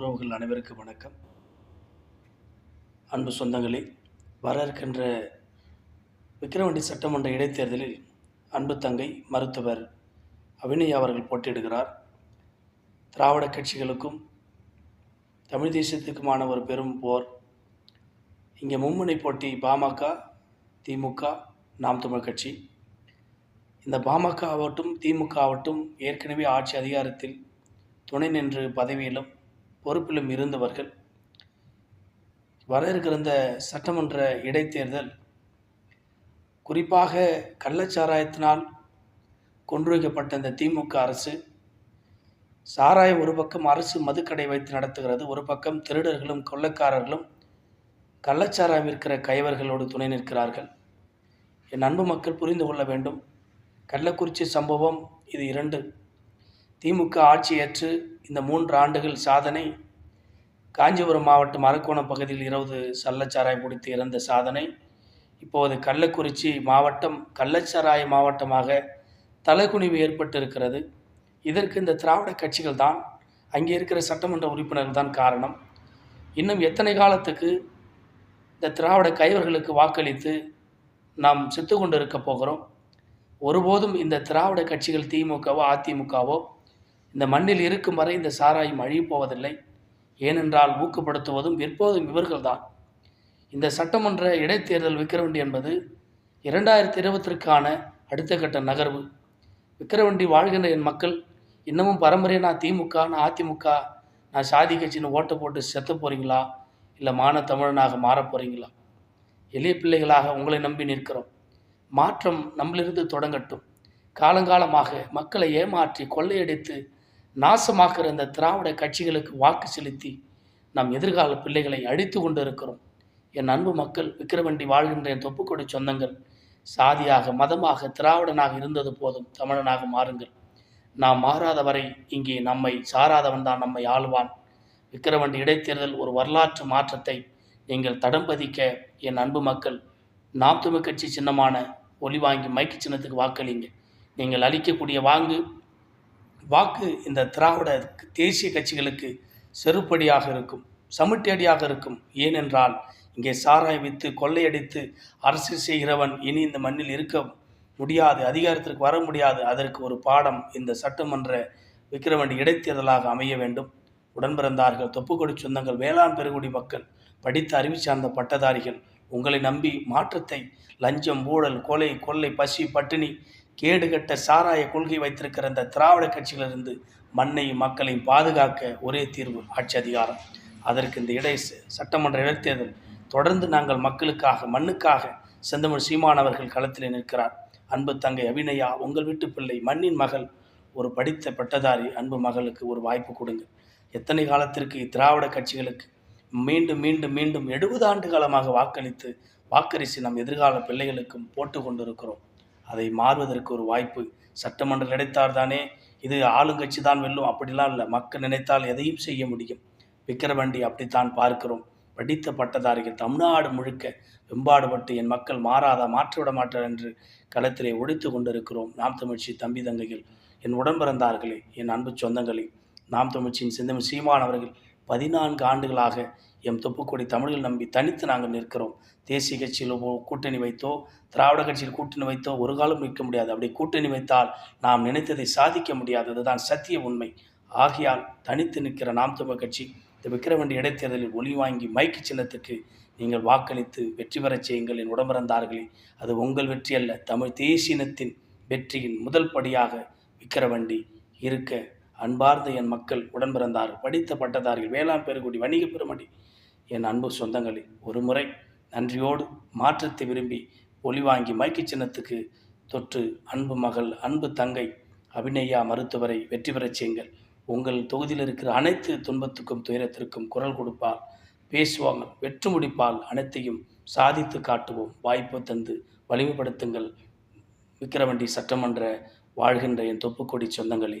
உறவுகள் அனைவருக்கும் வணக்கம். அன்பு சொந்தங்களே வர இருக்கின்ற விக்கிரவாண்டி சட்டமன்ற இடைத்தேர்தலில் அன்பு தங்கை மருத்துவர் அபிநயா அவர்கள் போட்டியிடுகிறார். திராவிட கட்சிகளுக்கும் தமிழ் தேசியத்துக்குமான ஒரு பெரும் போர். இங்கே மும்முனை போட்டி பாமக திமுக நாம் தமிழ் கட்சி. இந்த பாமக ஆகட்டும் திமுக ஆகட்டும் ஏற்கனவே ஆட்சி அதிகாரத்தில் துணை நின்று பதவியிலும் பொறுப்பிலும் இருந்தவர்கள். வர இருக்கிற இந்த சட்டமன்ற இடைத்தேர்தல் குறிப்பாக கள்ளச்சாராயத்தினால் கொன்று வைக்கப்பட்ட இந்த திமுக அரசு சாராயம் ஒரு பக்கம் அரசு மதுக்கடை வைத்து நடத்துகிறது ஒரு பக்கம் திருடர்களும் கொள்ளைக்காரர்களும் கள்ளச்சாராயம் இருக்கிற கைவர்களோடு துணை நிற்கிறார்கள். என் அன்பு மக்கள் புரிந்து கொள்ள வேண்டும். கள்ளக்குறிச்சி சம்பவம் இது இரண்டு. திமுக ஆட்சியேற்று இந்த மூன்று ஆண்டுகள் சாதனை. காஞ்சிபுரம் மாவட்டம் அரக்கோணம் பகுதியில் இருபது சல்லச்சாராய் பிடித்து இறந்த சாதனை. இப்போது கள்ளக்குறிச்சி மாவட்டம் கள்ளச்சாராய மாவட்டமாக தலைக்குனிவு ஏற்பட்டிருக்கிறது. இதற்கு இந்த திராவிட கட்சிகள் தான் அங்கே இருக்கிற சட்டமன்ற உறுப்பினர்கள் தான் காரணம். இன்னும் எத்தனை காலத்துக்கு இந்த திராவிட கைவர்களுக்கு வாக்களித்து நாம் செத்து கொண்டு இருக்க போகிறோம்? ஒருபோதும் இந்த திராவிட கட்சிகள் திமுகவோ அதிமுகவோ இந்த மண்ணில் இருக்கும் வரை இந்த சாராயம் அழியப்போவதில்லை. ஏனென்றால் ஊக்கப்படுத்துவதும் விற்போதும் இவர்கள்தான். இந்த சட்டமன்ற இடைத்தேர்தல் விக்கிரவண்டி என்பது இரண்டாயிரத்தி இருபத்திற்கான அடுத்த கட்ட நகர்வு. விக்கிரவண்டி வாழ்கின்ற என் மக்கள் இன்னமும் பரம்பரையாக நான் திமுக நான் அதிமுக நான் சாதி கட்சின்னு ஓட்டை போட்டு செத்த போகிறீங்களா இல்லை மான தமிழனாக மாறப் போகிறீங்களா எளிய பிள்ளைகளாக உங்களை நம்பி நிற்கிறோம். மாற்றம் நம்மளிருந்து தொடங்கட்டும். காலங்காலமாக மக்களை ஏமாற்றி கொள்ளையடித்து நாசமாக்குற இந்த திராவிட கட்சிகளுக்கு வாக்கு செலுத்தி நம் எதிர்கால பிள்ளைகளை அழித்து கொண்டு இருக்கிறோம் என் அன்பு மக்கள் விக்கிரவண்டி வாழ்கின்ற என் தொப்புக்கொடி சொந்தங்கள் சாதியாக மதமாக திராவிடனாக இருந்தது போதும் தமிழனாக மாறுங்கள். நாம் மாறாத வரை இங்கே நம்மை சாராதவன் தான் நம்மை ஆளுவான். விக்கிரவண்டி இடைத்தேர்தல் ஒரு வரலாற்று மாற்றத்தை நீங்கள் தடம் பதிக்க என் அன்பு மக்கள் நாம் தமிழ் கட்சி சின்னமான ஒளி வாங்கி மைக்கு சின்னத்துக்கு வாக்களிங்க நீங்கள் அளிக்கக்கூடிய வாங்கு வாக்கு இந்த திராவிட தேசிய கட்சிகளுக்கு செருப்படியாக இருக்கும் சமுட்டியடியாக இருக்கும். ஏனென்றால் இங்கே சாராய் வித்து கொள்ளையடித்து அரசு செய்கிறவன் இனி இந்த மண்ணில் இருக்க முடியாது அதிகாரத்திற்கு வர முடியாது. அதற்கு ஒரு பாடம் இந்த சட்டமன்ற விக்கிரவண்டி இடைத்தேர்தலாக அமைய வேண்டும். உடன்பிறந்தார்கள் தொப்புக்கொடி சொந்தங்கள் வேளாண் பெருகுடி மக்கள் படித்த அறிவு சார்ந்த பட்டதாரிகள். உங்களை நம்பி மாற்றத்தை லஞ்சம் ஊழல் கொலை கொள்ளை பசி பட்டினி கேடுகட்ட சாராய கொள்கை வைத்திருக்கிற இந்த திராவிட கட்சிகளிலிருந்து மண்ணையும் மக்களையும் பாதுகாக்க ஒரே தீர்வு ஆட்சி அதிகாரம். அதற்கு இந்த இடை சட்டமன்ற இடைத்தேர்தல் தொடர்ந்து நாங்கள் மக்களுக்காக மண்ணுக்காக செந்தமிழ் சீமானவர்கள் களத்தில் நிற்கிறார். அன்பு தங்கை அபிநயா உங்கள் வீட்டு பிள்ளை மண்ணின் மகள் ஒரு படித்த பட்டதாரி அன்பு மகளுக்கு ஒரு வாய்ப்பு கொடுங்க எத்தனை காலத்திற்கு திராவிட கட்சிகளுக்கு மீண்டும் மீண்டும் மீண்டும் எழுபது ஆண்டு காலமாக வாக்களித்து வாக்கரிசி நம் எதிர்கால பிள்ளைகளுக்கும் போட்டு கொண்டிருக்கிறோம். அதை மாறுவதற்கு ஒரு வாய்ப்பு. சட்டமன்றம் நினைத்தால் தானே இது ஆளுங்கட்சி தான் வெல்லும். அப்படிலாம் இல்லை. மக்கள் நினைத்தால் எதையும் செய்ய முடியும். விக்கிரவண்டி அப்படித்தான் பார்க்கிறோம். படித்த பட்டதாரிகள் தமிழ்நாடு முழுக்க வெம்பாடுபட்டு என் மக்கள் மாறாத மாற்றிவிட மாட்டார் என்று களத்திலே ஒழித்து கொண்டிருக்கிறோம். நாம் தமிழ்ச்சி தம்பி தங்கைகள் என் உடன்பிறந்தார்களே என் அன்பு சொந்தங்களே. நாம் தமிழ்ச்சியின் சிந்தமி சீமான் அவர்கள் பதினான்கு ஆண்டுகளாக எம் தொப்புக்கொடி தமிழில் நம்பி தனித்து நாங்கள் நிற்கிறோம். தேசிய கட்சியில் கூட்டணி வைத்தோ திராவிட கட்சியில் கூட்டணி வைத்தோ ஒரு காலம் நிற்க முடியாது. அப்படி கூட்டணி வைத்தால் நாம் நினைத்ததை சாதிக்க முடியாது. அதுதான் சத்திய உண்மை. ஆகையால் தனித்து நிற்கிற நாம் தமிழ் கட்சி இந்த விக்கிரவண்டி இடைத்தேர்தலில் ஒளி வாங்கி மைக்கு சின்னத்துக்கு நீங்கள் வாக்களித்து வெற்றி பெறச் செய்யுங்கள் என் உடம்பிறந்தார்களே. அது உங்கள் வெற்றி அல்ல தமிழ் தேசியனத்தின் வெற்றியின் முதல் படியாக விக்கிரவண்டி இருக்க அன்பார்ந்த என் மக்கள் உடன்பிறந்தார் படித்த பட்டதாரிகள் வேளாண் பெருங்குடி வணிக பெருமடி என் அன்பு சொந்தங்களே ஒரு முறை நன்றியோடு மாற்றத்தை விரும்பி ஒளி வாங்கி மைக்கு சின்னத்துக்கு தொற்று அன்பு மகள் அன்பு தங்கை அபிநயா மருத்துவரை வெற்றி பெறச் செய்யுங்கள். உங்கள் தொகுதியில் இருக்கிற அனைத்து துன்பத்துக்கும் துயரத்திற்கும் குரல் கொடுப்பால் பேசுவாங்க வெற்று முடிப்பால் அனைத்தையும் சாதித்து காட்டுவோம். வாய்ப்பு தந்து வலிமைப்படுத்துங்கள். விக்கிரவண்டி சட்டமன்ற வாழ்கின்ற என் தொப்புக்கொடி சொந்தங்களே